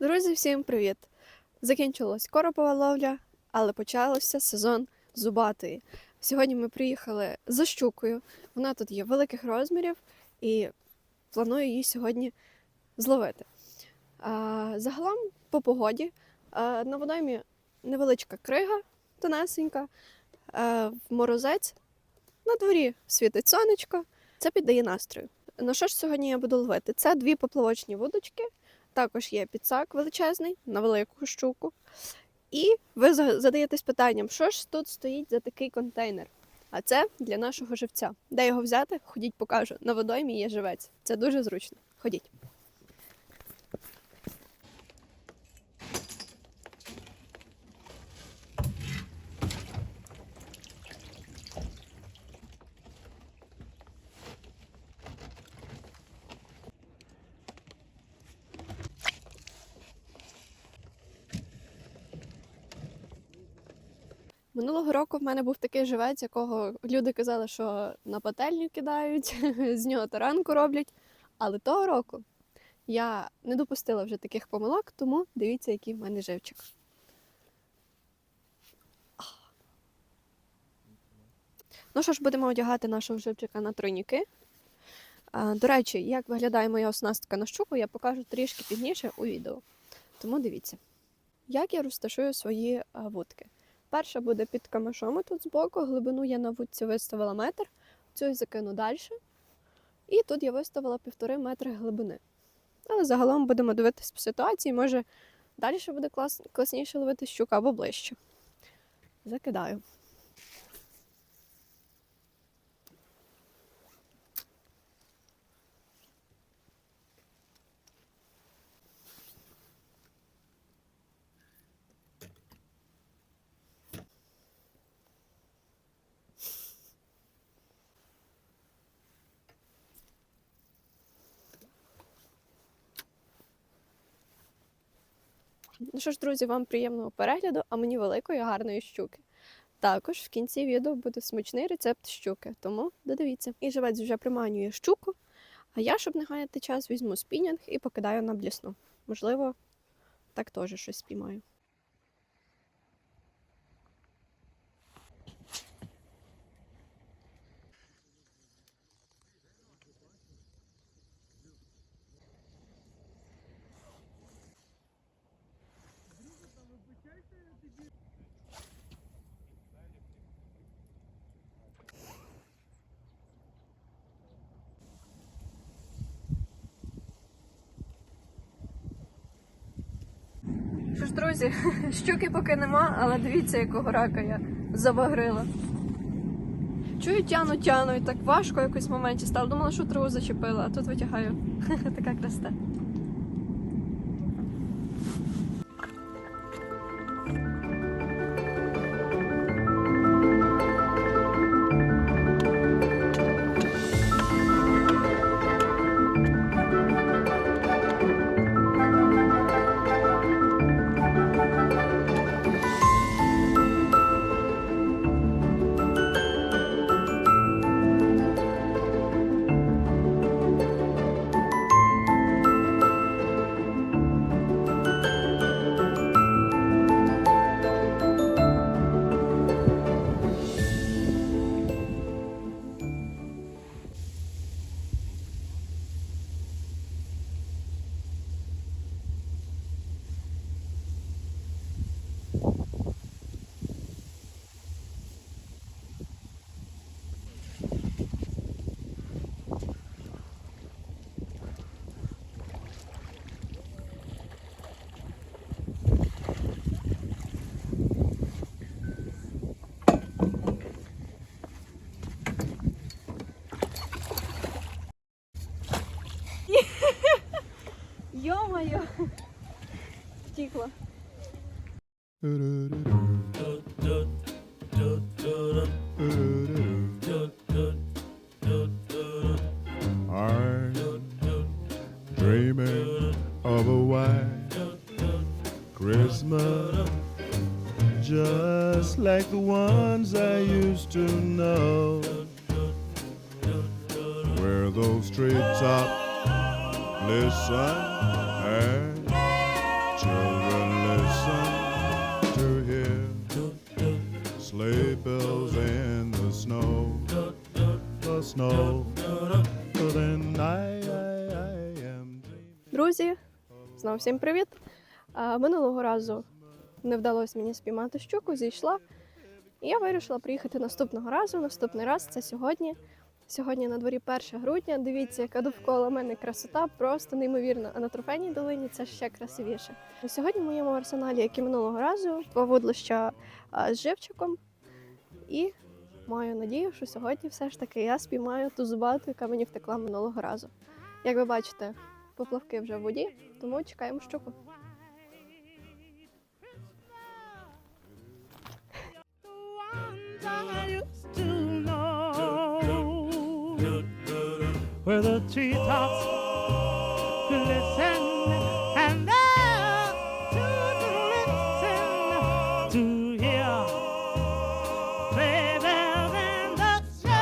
Друзі, всім привіт! Закінчилась коропова ловля, але почався сезон зубатої. Сьогодні ми приїхали за щукою. Вона тут є великих розмірів і планую її сьогодні зловити. А, Загалом, по погоді, а, на водоймі невеличка крига тонесенька, а, в морозець, на дворі світить сонечко. Це піддає настрою. Ну що ж сьогодні я буду ловити? Це дві поплавочні вудочки. Також є підсак величезний на велику щуку. І ви задаєтесь питанням, що ж тут стоїть за такий контейнер? А це для нашого живця. Де його взяти? Ходіть, покажу. На водоймі є живець. Це дуже зручно. Ходіть. Минулого року в мене був такий живець, якого люди казали, що на пательню кидають, з нього таранку роблять. Але того року я не допустила вже таких помилок, тому дивіться, який в мене живчик. Ну що ж, будемо одягати нашого живчика на тройніки. До речі, як виглядає моя оснастка на щуку, я покажу трішки пізніше у відео. Тому дивіться, як я розташую свої вудки. Перша буде під камешом тут збоку, глибину я на вудці виставила метр, цю закину далі. І тут я виставила півтори метри глибини. Але загалом будемо дивитися по ситуації, може далі буде клас, класніше ловити щука або ближче. Закидаю. Ну що ж, друзі, вам приємного перегляду, а мені великої гарної щуки. Також в кінці відео буде смачний рецепт щуки, тому додивіться. І живець вже приманює щуку, а я, щоб не гаяти час, візьму спінінг і покидаю на блісну. Можливо, так теж щось спіймаю. Що ж, друзі, щуки поки нема, але дивіться, якого рака я завагрила. Чую, тяну, тяну, і так важко якось в моменті стало. Думала, що траву зачепила, а тут витягаю. така красота. just the ones I used to know. Where those treetops listen and children listen to hear sleigh bells in the snow, the snow. Then I, I, I am Друзі, знову всім привіт! Минулого разу не вдалося мені спіймати щуку, зійшла. І я вирішила приїхати наступного разу. Наступний раз це сьогодні. Сьогодні на дворі 1 грудня. Дивіться, яка довкола мене красота, просто неймовірна. А на трофейній долині це ще красивіше. Сьогодні в моєму арсеналі, як і минулого разу, два вудлища з живчиком. І маю надію, що сьогодні все ж таки я спіймаю ту зубату, яка мені втекла минулого разу. Як ви бачите, поплавки вже в воді, тому чекаємо щуку. Where the treetops glisten and there to listen to hear. Sleigh bells in the snow.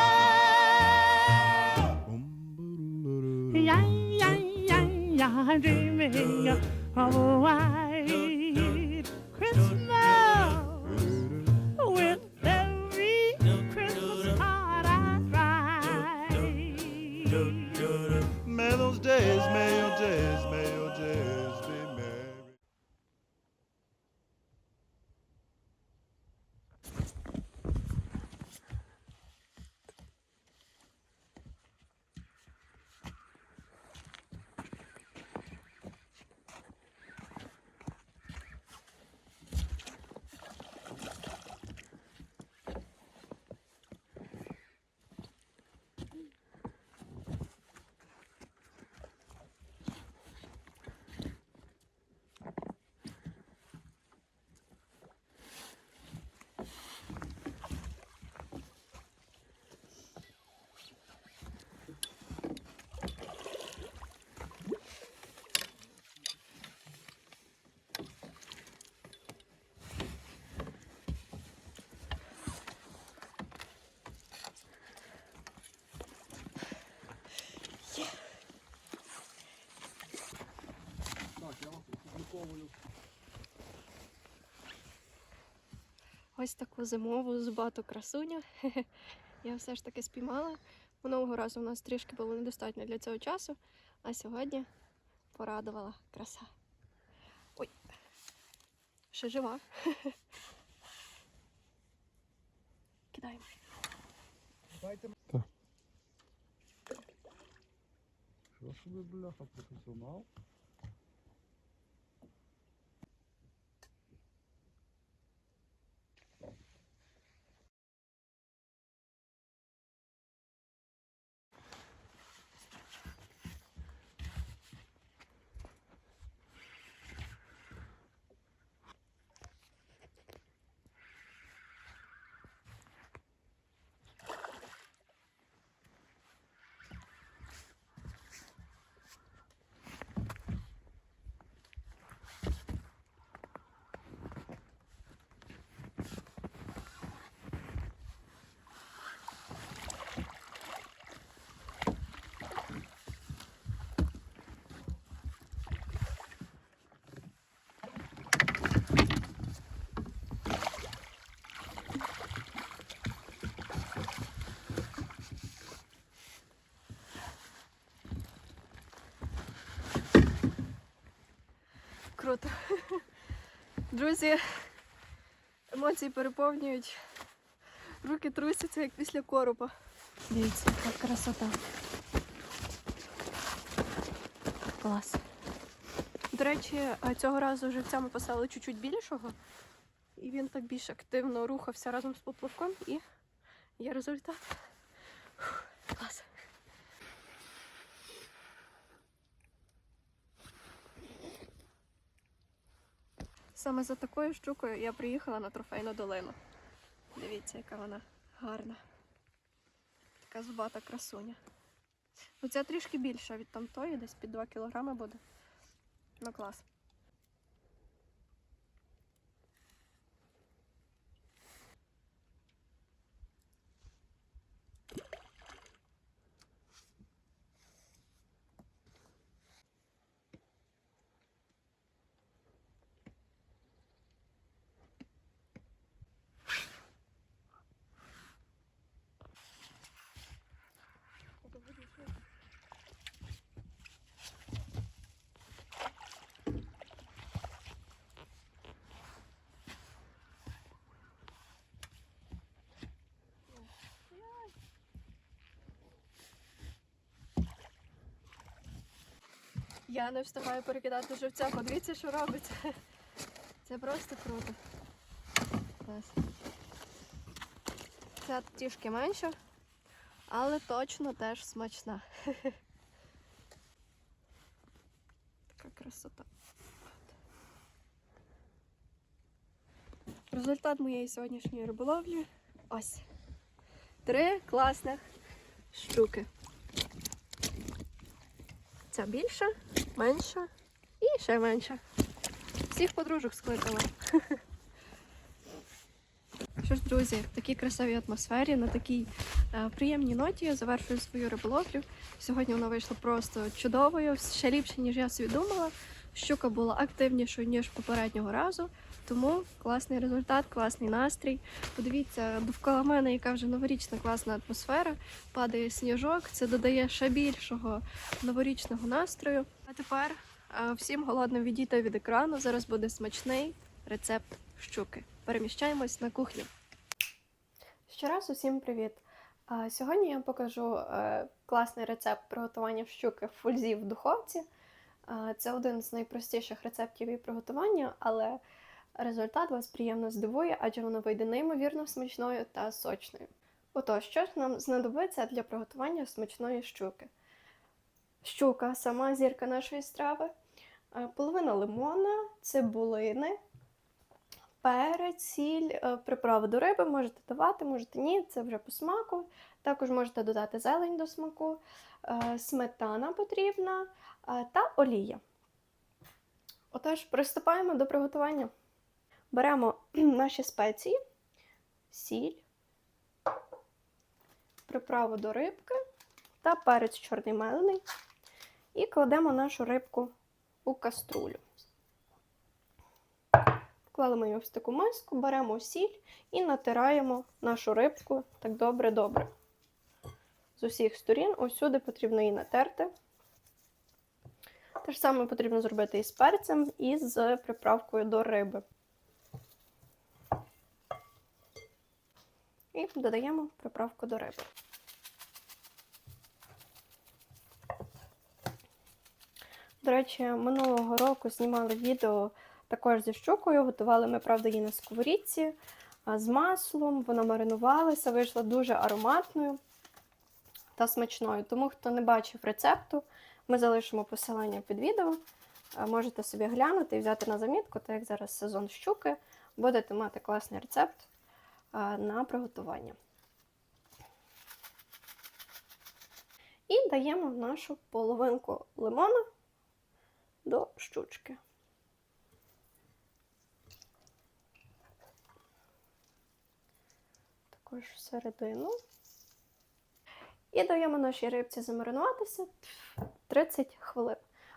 Yeah, yeah, yeah, yeah, I'm dreaming. Of a white Ось таку зимову зубату красуню. Я все ж таки спіймала. Минулого разу у нас трішки було недостатньо для цього часу, а сьогодні порадувала краса. Ой, ще жива. Кидаємо. Що ж ви, бляха, професіонал? Круто. Друзі, емоції переповнюють. Руки трусяться, як після коропа. Дивіться, яка красота. Клас. До речі, цього разу живця ми поставили чуть-чуть більшого. І він так більш активно рухався разом з поплавком і є результат. Фух, Клас. Саме за такою щукою я приїхала на трофейну долину. Дивіться, яка вона гарна. Така зубата красуня. Оця трішки більша від тамтої, десь під 2 кілограми буде. Ну клас. Я не встигаю перекидати живця. Подивіться, що робиться. Це просто круто. Клас. Ця трішки менша, але точно теж смачна. Така красота. Результат моєї сьогоднішньої риболовлі ось. Три класних щуки. Ця більша, менша і ще менша. Всіх подружок скликала. Що ж, друзі, в такій красивій атмосфері, на такій е, приємній ноті я завершую свою риболовлю. Сьогодні вона вийшла просто чудовою, ще ліпше, ніж я собі думала. Щука була активнішою, ніж попереднього разу. Тому класний результат, класний настрій. Подивіться, довкола мене, яка вже новорічна класна атмосфера. Падає сніжок, це додає ще більшого новорічного настрою. А тепер е, всім голодним відійти від екрану. Зараз буде смачний рецепт щуки. Переміщаємось на кухню. Ще раз усім привіт! Сьогодні я покажу е, класний рецепт приготування щуки в фользі в духовці. Це один з найпростіших рецептів її приготування, але результат вас приємно здивує, адже воно вийде неймовірно смачною та сочною. Отож, що ж нам знадобиться для приготування смачної щуки? Щука, сама зірка нашої страви, е, половина лимона, цибулини, перець, сіль, е, приправи до риби можете давати, можете ні, це вже по смаку. Також можете додати зелень до смаку, е, сметана потрібна та олія. Отож, приступаємо до приготування. Беремо наші спеції, сіль, приправу до рибки та перець чорний мелений. І кладемо нашу рибку у каструлю. Вклали її в таку миску, беремо сіль і натираємо нашу рибку так добре-добре. З усіх сторін, усюди потрібно її натерти. Те ж саме потрібно зробити і з перцем, і з приправкою до риби. І додаємо приправку до риби. До речі, минулого року знімали відео також зі щукою. Готували ми, правда, її на сковорідці з маслом. Вона маринувалася, вийшла дуже ароматною та смачною. Тому, хто не бачив рецепту, ми залишимо посилання під відео. Можете собі глянути і взяти на замітку, так як зараз сезон щуки, будете мати класний рецепт на приготування. І даємо нашу половинку лимона до щучки. Також всередину. І даємо нашій рибці замаринуватися 30 хвилин.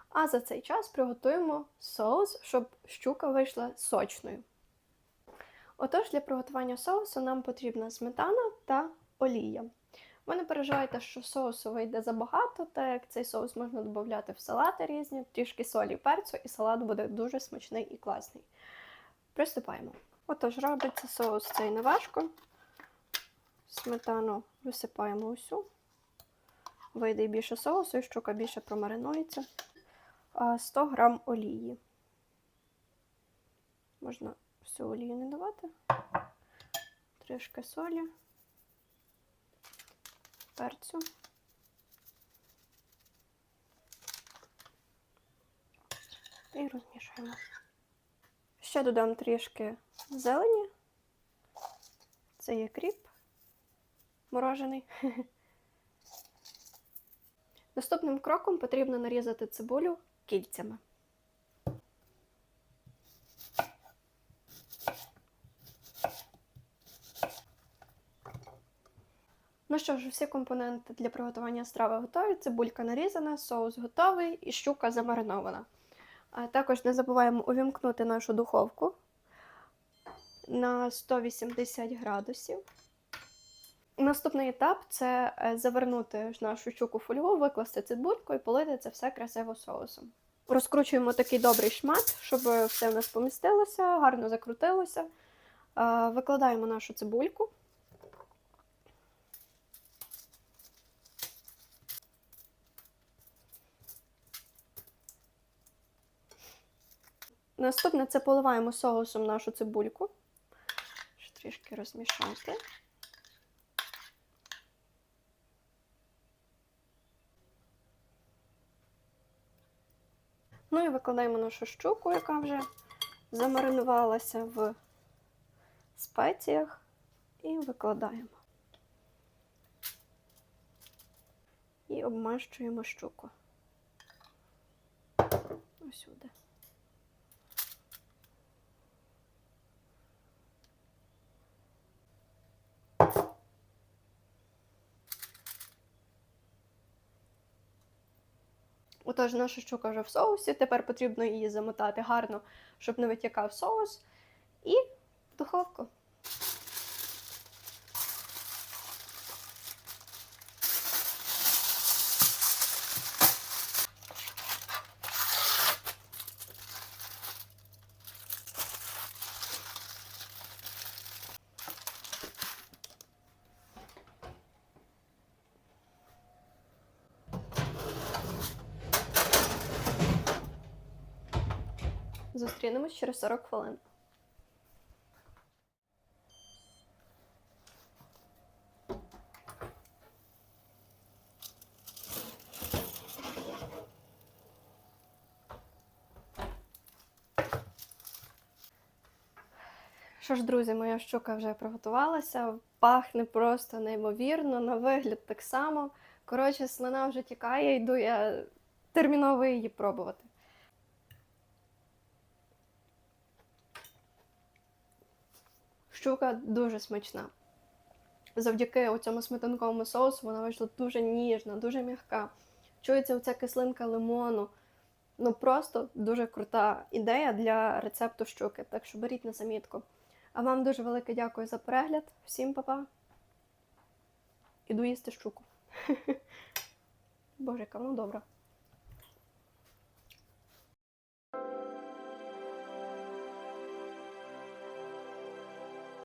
А за цей час приготуємо соус, щоб щука вийшла сочною. Отож, для приготування соусу нам потрібна сметана та олія. Ви не переживайте, що соусу вийде забагато, так як цей соус можна додати в салати різні, трішки солі перцю, і салат буде дуже смачний і класний. Приступаємо. Отож, робиться соус цей неважко. Сметану висипаємо усю. Вийде більше соусу, і щука більше промаринується. 100 грам олії. Можна всю олію не давати. Трішки солі перцю. І розмішуємо. Ще додам трішки зелені. Це є кріп морожений. Наступним кроком потрібно нарізати цибулю кільцями. Що ж, всі компоненти для приготування страви готові. Цибулька нарізана, соус готовий і щука замаринована. А також не забуваємо увімкнути нашу духовку на 180 градусів. Наступний етап це е, завернути нашу щуку в фольгу, викласти цибульку і полити це все красиво соусом. Розкручуємо такий добрий шмат, щоб все в нас помістилося, гарно закрутилося. Е, Викладаємо нашу цибульку. Наступне це поливаємо соусом нашу цибульку. Трішки розмішати. Ну і викладаємо нашу щуку, яка вже замаринувалася в спеціях, і викладаємо. І обмащуємо щуку. Ось Отож, наша щука вже в соусі. Тепер потрібно її замотати гарно, щоб не витікав соус. І в духовку. Зустрінемось через 40 хвилин. Що ж, друзі, моя щука вже приготувалася. Пахне просто неймовірно, на вигляд так само. Коротше, слина вже тікає, йду я терміново її пробувати. Щука дуже смачна. Завдяки цьому сметанковому соусу вона вийшла дуже ніжна, дуже м'яка. Чується оця кислинка лимону. Ну просто дуже крута ідея для рецепту щуки. Так що беріть на замітку. А вам дуже велике дякую за перегляд. Всім па-па. Іду їсти щуку. Боже, яка вона добра.